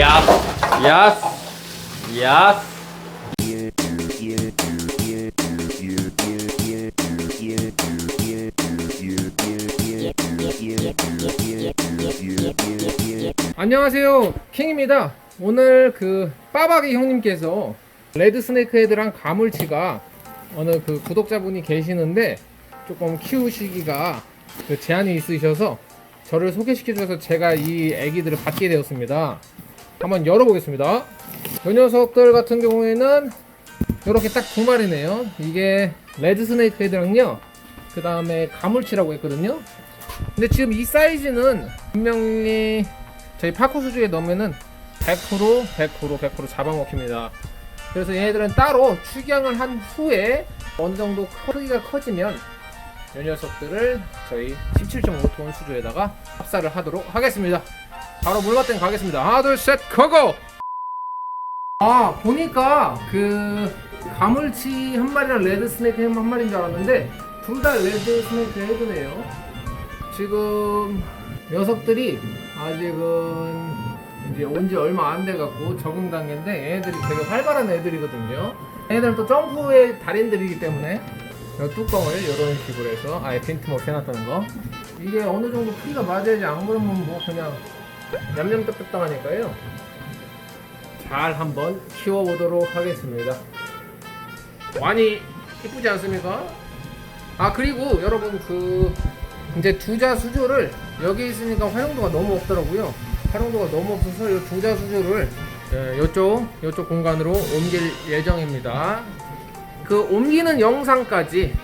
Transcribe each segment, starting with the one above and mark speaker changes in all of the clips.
Speaker 1: 야스 야스 야스
Speaker 2: 안녕하세요. 킹입니다. 오늘 그 빠박이 형님께서 레드 스네이크 헤드랑 가물치가 어느 그 구독자분이 계시는데 조금 키우시기가 그 제한이 있으셔서 저를 소개시켜 주셔서 제가 이 애기들을 받게 되었습니다 한번 열어보겠습니다 이 녀석들 같은 경우에는 이렇게 딱 두 마리네요 이게 레드 스네이크 헤드랑요 그 다음에 가물치라고 했거든요 근데 지금 이 사이즈는 분명히 저희 파코 수주에 넣으면은 100% 100% 100% 잡아먹힙니다. 그래서 얘네들은 따로 축양을 한 후에 어느 정도 크기가 커지면 이 녀석들을 저희 17.5톤 수조에다가 합사를 하도록 하겠습니다. 바로 물맛땡 가겠습니다. 하나 둘 셋 고고! 아 보니까 그 가물치 한 마리랑 레드 스네이크 한 마리인 줄 알았는데 둘 다 레드 스네이크 헤드네요. 지금 녀석들이 아직은 이제 온 지 얼마 안 돼 갖고 적응 단계인데 얘네들이 되게 활발한 애들이거든요. 얘네들은 또 점프의 달인들이기 때문에 이 뚜껑을 이런 식으로 해서 아예 빈틈없이 해놨다는 거. 이게 어느 정도 크기가 맞아야지 안 그러면 뭐 그냥 냠냠떡떡떡 하니까요. 잘 한번 키워보도록 하겠습니다. 많이 이쁘지 않습니까? 아 그리고 여러분 그 이제 두자 수조를 여기 있으니까 활용도가 너무 없더라고요. 활용도가 너무 없어서 이 두자 수조를 예, 요쪽 요쪽 공간으로 옮길 예정입니다. 그 옮기는 영상까지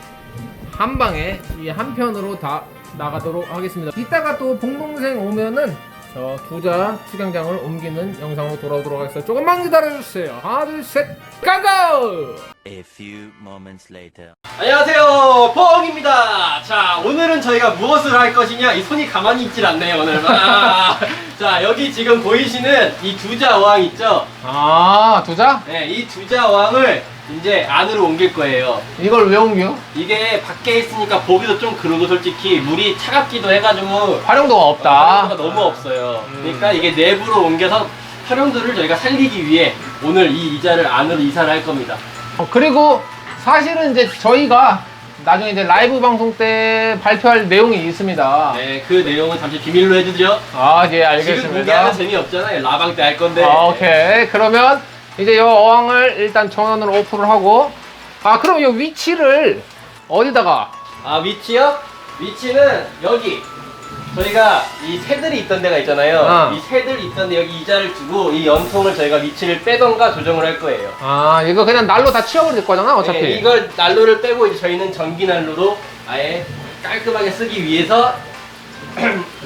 Speaker 2: 한 방에 이 한 편으로 다 나가도록 하겠습니다. 이따가 또 봉동생 오면은 저 두자 축양장을 옮기는 영상으로 돌아오도록 하겠습니다. 조금만 기다려주세요. 하나 둘셋 고고!
Speaker 3: A few moments later.
Speaker 1: 안녕하세요. 포옹입니다. 자 오늘은 저희가 무엇을 할 것이냐? 이 손이 가만히 있질 않네요 오늘. 아, 자 여기 지금 보이시는 이 두자 어항 있죠?
Speaker 2: 아 두자?
Speaker 1: 네, 이 두자 어항을 이제 안으로 옮길 거예요.
Speaker 2: 이걸 왜 옮겨?
Speaker 1: 이게 밖에 있으니까 보기도 좀 그러고 솔직히 물이 차갑기도 해가지고
Speaker 2: 활용도가
Speaker 1: 활용도가 너무 없어요. 그러니까 이게 내부로 옮겨서 활용도를 저희가 살리기 위해 오늘 이 이자를 안으로 이사를 할 겁니다
Speaker 2: 어, 그리고 사실은 이제 저희가 나중에 이제 라이브 방송 때 발표할 내용이 있습니다.
Speaker 1: 네 그 내용은 잠시 비밀로 해주죠
Speaker 2: 아, 예,
Speaker 1: 지금
Speaker 2: 알겠습니다.
Speaker 1: 공개하면 재미없잖아요 라방 때 할 건데
Speaker 2: 아, 오케이. 그러면 이제 이 어항을 일단 전원으로 오픈을 하고 아, 그럼 이 위치를 어디다가
Speaker 1: 아 위치요? 위치는 여기 저희가 이 새들이 있던 데가 있잖아요
Speaker 2: 어.
Speaker 1: 이 새들이 있던 데 여기 이자를 두고 이 연통을 저희가 위치를 빼던가 조정을 할 거예요
Speaker 2: 아, 이거 그냥 날로 다 치워버릴 거잖아, 어차피.
Speaker 1: 네, 이걸 난로를 빼고 이제 저희는 전기 난로로 아예 깔끔하게 쓰기 위해서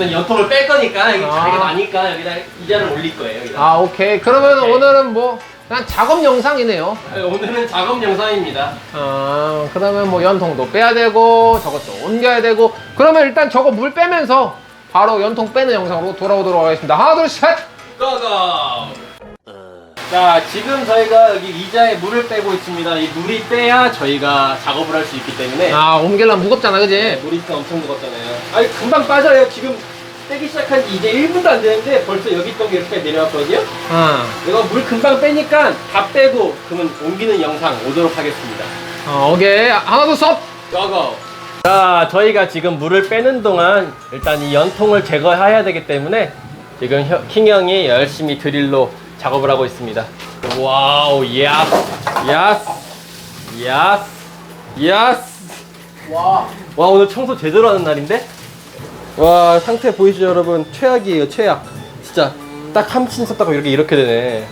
Speaker 1: 연통을 뺄 거니까 여기
Speaker 2: 아.
Speaker 1: 자리가 나니까 여기다 이자를 올릴 거예요 여기다.
Speaker 2: 아, 오케이. 그러면
Speaker 1: 네.
Speaker 2: 오늘은 뭐 그냥 작업 영상이네요.
Speaker 1: 아, 오늘은 작업 영상입니다
Speaker 2: 아, 그러면 뭐 연통도 빼야 되고 저것도 옮겨야 되고 그러면 일단 저거 물 빼면서 바로 연통 빼는 영상으로 돌아오도록 하겠습니다. 하나, 둘, 셋!
Speaker 1: 고고! 자, 지금 저희가 여기 이자에 물을 빼고 있습니다. 이 물이 빼야 저희가 작업을 할 수 있기 때문에
Speaker 2: 아, 옮기려면 무겁잖아, 그지?
Speaker 1: 네, 물이 엄청 무겁잖아요. 아니, 금방 빠져요. 지금 빼기 시작한 지 이제 1분도 안 되는데 벌써 여기 있던 게 이렇게 내려왔거든요.
Speaker 2: 아,
Speaker 1: 이거 물 금방 빼니까 다 빼고 그러면 옮기는 영상 오도록 하겠습니다.
Speaker 2: 어, 오케이. 하나, 둘, 셋!
Speaker 1: 고고! 자, 저희가 지금 물을 빼는 동안 일단 이 연통을 제거해야 되기 때문에 지금 혀- 킹 형이 열심히 드릴로 작업을 하고 있습니다. 와우, 야스, 야스, 야스, 야스.
Speaker 2: 와.
Speaker 1: 와, 오늘 청소 제대로 하는 날인데? 와, 상태 보이시죠, 여러분? 최악이에요, 최악. 진짜 딱 함친 썼다고 이렇게 이렇게 되네.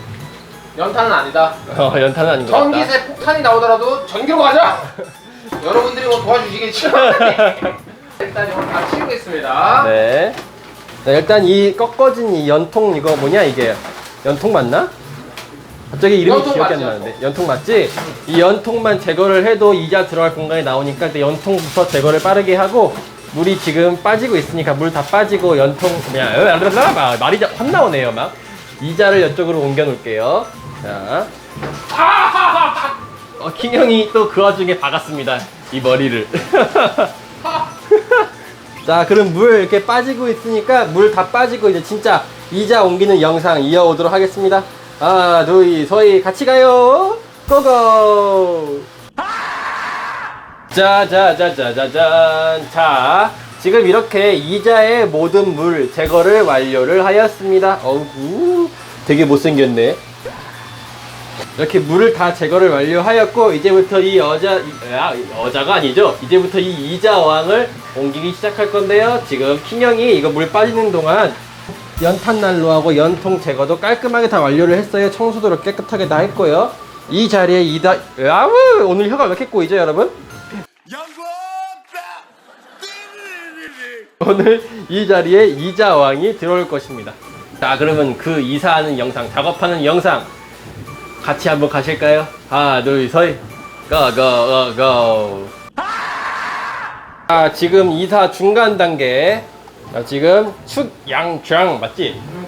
Speaker 2: 연탄은 아니다.
Speaker 1: 어, 연탄은 아닌 것 같다.
Speaker 2: 전기세 폭탄이 나오더라도 전기로 가자! 여러분들이 뭐 도와주시겠죠? 일단 이거 다 치우겠습니다.
Speaker 1: 네. 자, 일단 이 꺾어진 이 연통 이거 뭐냐 이게 연통 맞나? 갑자기 이름이
Speaker 2: 연통
Speaker 1: 기억이 안
Speaker 2: 맞죠?
Speaker 1: 나는데 연통 맞지? 이 연통만 제거를 해도 이자 들어갈 공간이 나오니까 일단 연통부터 제거를 빠르게 하고 물이 지금 빠지고 있으니까 물 다 빠지고 연통 막 말이 자- 확 나오네요 막 이자를 이쪽으로 옮겨 놓을게요 자 어, 킹 형이 또 그 와중에 박았습니다 이 머리를 자, 그럼 물 이렇게 빠지고 있으니까 물 다 빠지고 이제 진짜 이자 옮기는 영상 이어오도록 하겠습니다. 하나, 둘, 서희 같이 가요. 고고. 짜자자자자잔. 자, 지금 이렇게 이자의 모든 물 제거를 완료를 하였습니다. 어우, 되게 못생겼네. 이렇게 물을 다 제거를 완료하였고 이제부터 이 여자 이- 아, 여자가 아니죠 이제부터 이 이자왕을 옮기기 시작할 건데요 지금 킹형이 이거 물 빠지는 동안 연탄 난로하고 연통 제거도 깔끔하게 다 완료를 했어요 청소도 깨끗하게 다 했고요 이 자리에 이다 아우 오늘 혀가 왜 이렇게 꼬이죠 여러분 오늘 이 자리에 이자왕이 들어올 것입니다 자 그러면 그 이사하는 영상 작업하는 영상 같이 한번 가실까요? 하나, 둘, 셋. 고, 고, 고, 고. 아, 지금 이사 중간 단계. 자, 지금 축양장 맞지?
Speaker 2: 음.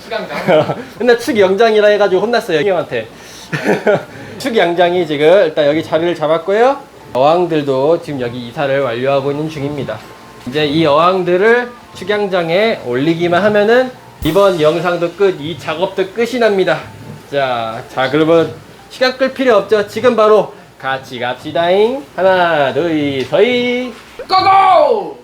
Speaker 1: 맨날 축영장이라 해가지고 혼났어요, 형한테. 축양장이 지금 일단 여기 자리를 잡았고요. 어항들도 지금 여기 이사를 완료하고 있는 중입니다. 이제 이 어항들을 축양장에 올리기만 하면은 이번 영상도 끝, 이 작업도 끝이 납니다. 자, 자 그러면 시간 끌 필요 없죠. 지금 바로 같이 갑시다잉. 하나, 둘, 서이.
Speaker 2: 고고!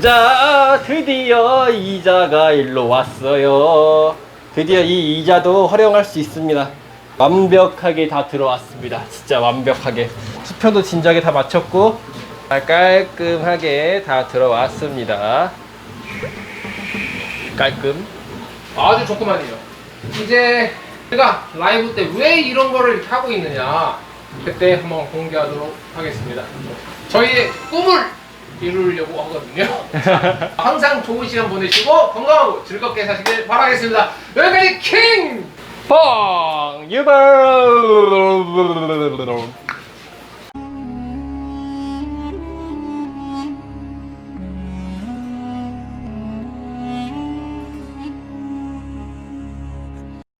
Speaker 1: 자, 드디어 이자가 일로 왔어요. 드디어 이 이자도 활용할 수 있습니다. 완벽하게 다 들어왔습니다. 진짜 완벽하게. 수평도 진작에 다 맞췄고, 깔끔하게 다 들어왔습니다. 깔끔.
Speaker 2: 아주 좋구만요. 이제 제가 라이브 때 왜 이런 거를 이렇게 하고 있느냐 그때 한번 공개하도록 하겠습니다. 저희의 꿈을 이루려고 하거든요. 항상 좋은 시간 보내시고 건강하고 즐겁게 사시길 바라겠습니다. 여기까지 킹!
Speaker 1: 棒，你们。